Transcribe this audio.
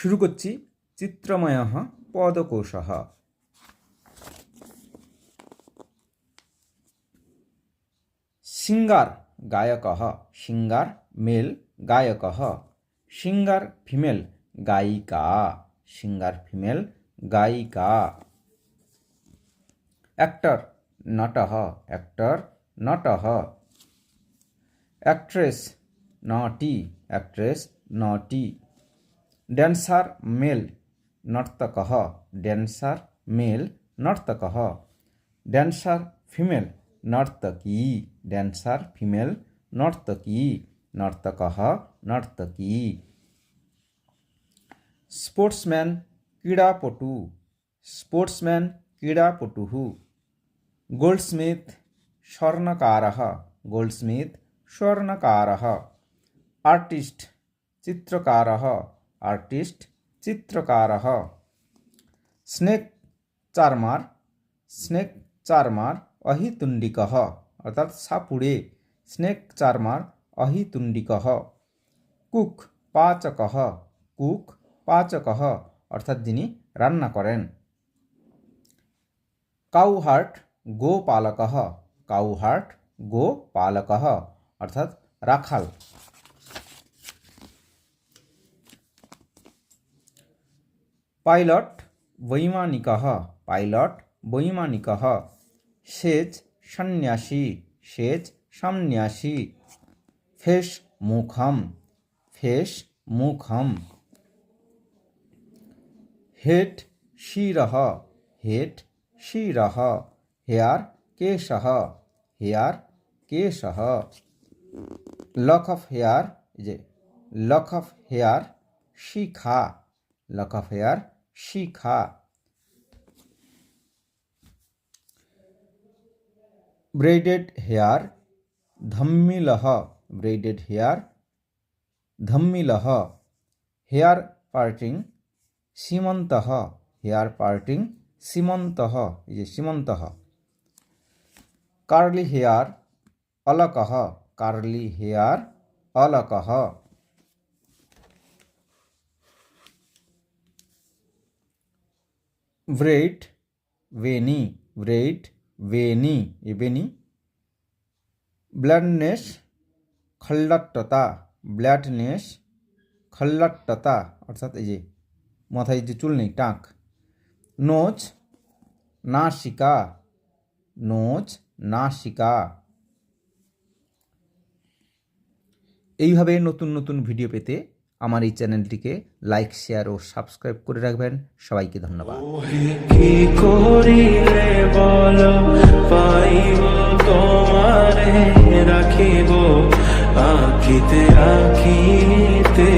শুরু করছি চিত্রময় পদকোষ। সিঙ্গার গায়ক, সিঙ্গার মেল গায়ক, সিঙ্গার ফিমেল গায়িকা, সিঙ্গার ফিমেল গায়িকা। অ্যাক্টর নটः অ্যাক্টর নটः। অ্যাক্ট্রেস নটি অ্যাক্ট্রেস নটি। ড্যান্সার মেল নর্তকহ ড্যান্সার মেল নর্তকহ ড্যান্সার ফিমেল নর্তকী ড্যান্সার ফিমেল নর্তকী নর্তকহ নর্তকী। স্পোর্টসম্যান ক্রীড়াপটু, স্পোর্টসম্যান ক্রীড়াপটুः গোল্ডস্মিথ স্বর্ণকারः গোল্ডস্মিথ স্বর্ণকারः। আর্টিস্ট চিত্রকারः आर्टिस्ट् चित्रकारः स्नेक् चार्मार स्नेक् चार्मार अहितुण्डिकः অর্থাৎ সাপুড়ে স্নেক চার্মার অহিতুণ্ডিকः কুক পাচকः কুক পাচকः অর্থাৎ যিনি রান্না করেন কাউহার্ট গোপালকः কাউহার্ট গোপালকः অর্থাৎ রাখাল পাইলট বৈমানিকः পাইলট বৈমানিকः। সেচ সন্ন্যাসী সেচ সন্ন্যাসী ফেস মুখম ফেস মুখম। হেট শিরः হেট শিরः। হেয়ার কেশः হেয়ার কেশः। লক অফ হেয়ার যে লক অফ হেয়ার শিখা। লক অফ হেয়ার শিখা ব্রেডেড হেয়ার ধম্মিলহ ব্রেডেড হেয়ার ধম্মিলহ হেয়ার পার্টিং সীমন্তः হেয়ার পার্টিং সীমন্তः এই যে সীমন্তः কার্লি হেয়ার অলকः ব্রেড ভেনি ব্রেড ভেনি এবেনি ব্ল্যাডনেস খল্লাট্টতা ব্ল্যাডনেস খল্লাট্টতা অর্থাৎ এই যে মাথায় যে চুল নেই, টাক। নোচ নাসিকা নোচ নাসিকা এইভাবে নতুন নতুন ভিডিও পেতে আমার এই চ্যানেলটিকে লাইক শেয়ার ও সাবস্ক্রাইব করে রাখবেন। সবাইকে ধন্যবাদ। রাখিব। আখিতে আখিতে